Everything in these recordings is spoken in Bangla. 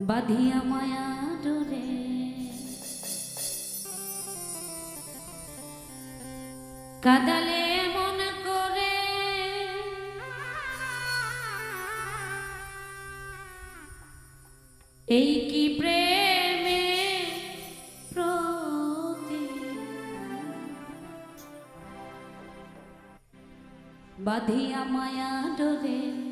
বাধিয়া মায়া ডোরে। কাদালে মন করে। এই কি প্রেমে প্রতি? বাধিয়া মায়া ডোরে।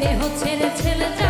দেহ ছেড়ে ছেলে